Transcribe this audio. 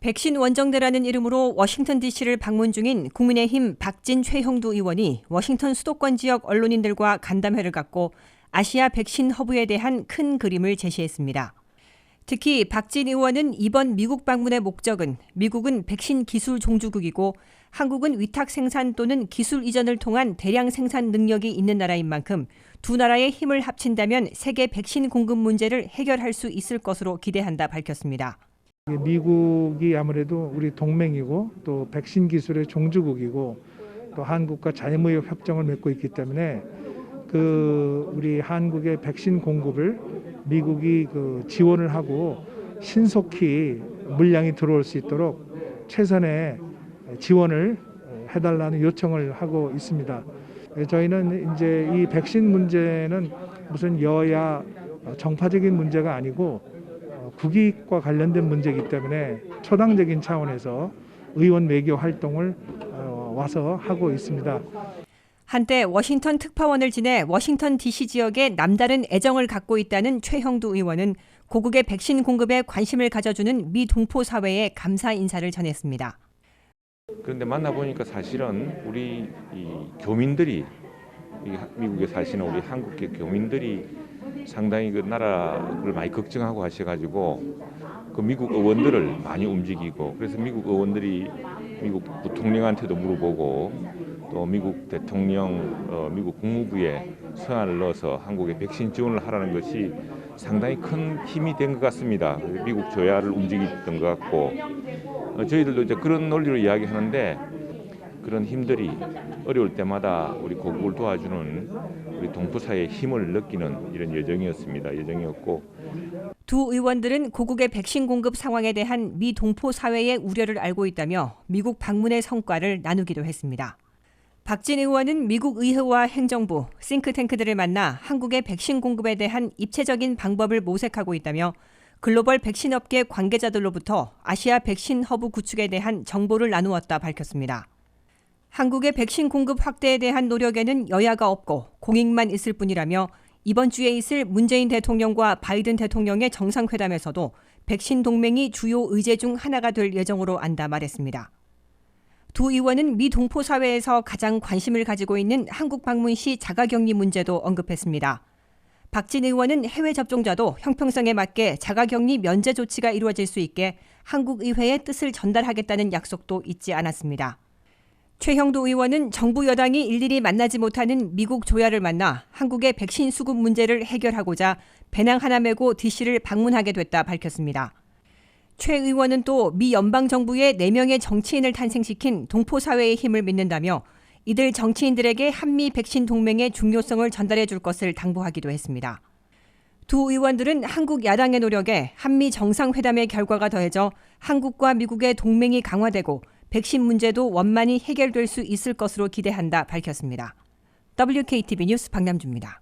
백신 원정대라는 이름으로 워싱턴 DC를 방문 중인 국민의힘 박진 최형두 의원이 워싱턴 수도권 지역 언론인들과 간담회를 갖고 아시아 백신 허브에 대한 큰 그림을 제시했습니다. 특히 박진 의원은 이번 미국 방문의 목적은 미국은 백신 기술 종주국이고 한국은 위탁 생산 또는 기술 이전을 통한 대량 생산 능력이 있는 나라인 만큼 두 나라의 힘을 합친다면 세계 백신 공급 문제를 해결할 수 있을 것으로 기대한다 밝혔습니다. 미국이 아무래도 우리 동맹이고 또 백신 기술의 종주국이고 또 한국과 자유무역 협정을 맺고 있기 때문에 그 우리 한국의 백신 공급을 미국이 그 지원을 하고 신속히 물량이 들어올 수 있도록 최선의 지원을 해달라는 요청을 하고 있습니다. 저희는 이제 이 백신 문제는 무슨 여야 정파적인 문제가 아니고 어, 국익과 관련된 문제이기 때문에 초당적인 차원에서 의원 외교 활동을 어, 와서 하고 있습니다. 한때 워싱턴 특파원을 지내 워싱턴 DC 지역에 남다른 애정을 갖고 있다는 최형두 의원은 고국의 백신 공급에 관심을 가져주는 미 동포 사회에 감사 인사를 전했습니다. 그런데 만나보니까 사실은 우리 이 교민들이 미국에 사시는 우리 한국계 교민들이 상당히 그 나라를 많이 걱정하고 하셔가지고 그 미국 의원들을 많이 움직이고 그래서 미국 의원들이 미국 부통령한테도 물어보고 또 미국 대통령, 어, 미국 국무부에 서한을 넣어서 한국에 백신 지원을 하라는 것이 상당히 큰 힘이 된 것 같습니다. 미국 조야를 움직였던 것 같고 어, 저희들도 이제 그런 논리로 이야기하는데 그런 힘들이 어려울 때마다 우리 고국을 도와주는 우리 동포사의 힘을 느끼는 이런 여정이었습니다. 여정이었고 두 의원들은 고국의 백신 공급 상황에 대한 미 동포 사회의 우려를 알고 있다며 미국 방문의 성과를 나누기도 했습니다. 박진 의원은 미국 의회와 행정부, 싱크탱크들을 만나 한국의 백신 공급에 대한 입체적인 방법을 모색하고 있다며 글로벌 백신 업계 관계자들로부터 아시아 백신 허브 구축에 대한 정보를 나누었다 밝혔습니다. 한국의 백신 공급 확대에 대한 노력에는 여야가 없고 공익만 있을 뿐이라며 이번 주에 있을 문재인 대통령과 바이든 대통령의 정상회담에서도 백신 동맹이 주요 의제 중 하나가 될 예정으로 안다 말했습니다. 두 의원은 미 동포 사회에서 가장 관심을 가지고 있는 한국 방문 시 자가격리 문제도 언급했습니다. 박진 의원은 해외 접종자도 형평성에 맞게 자가격리 면제 조치가 이루어질 수 있게 한국 의회의 뜻을 전달하겠다는 약속도 잊지 않았습니다. 최형도 의원은 정부 여당이 일일이 만나지 못하는 미국 조야를 만나 한국의 백신 수급 문제를 해결하고자 배낭 하나 메고 DC를 방문하게 됐다 밝혔습니다. 최 의원은 또 미 연방 정부의 4명의 정치인을 탄생시킨 동포 사회의 힘을 믿는다며 이들 정치인들에게 한미 백신 동맹의 중요성을 전달해 줄 것을 당부하기도 했습니다. 두 의원들은 한국 야당의 노력에 한미 정상회담의 결과가 더해져 한국과 미국의 동맹이 강화되고 백신 문제도 원만히 해결될 수 있을 것으로 기대한다 밝혔습니다. WKTV 뉴스 박남주입니다.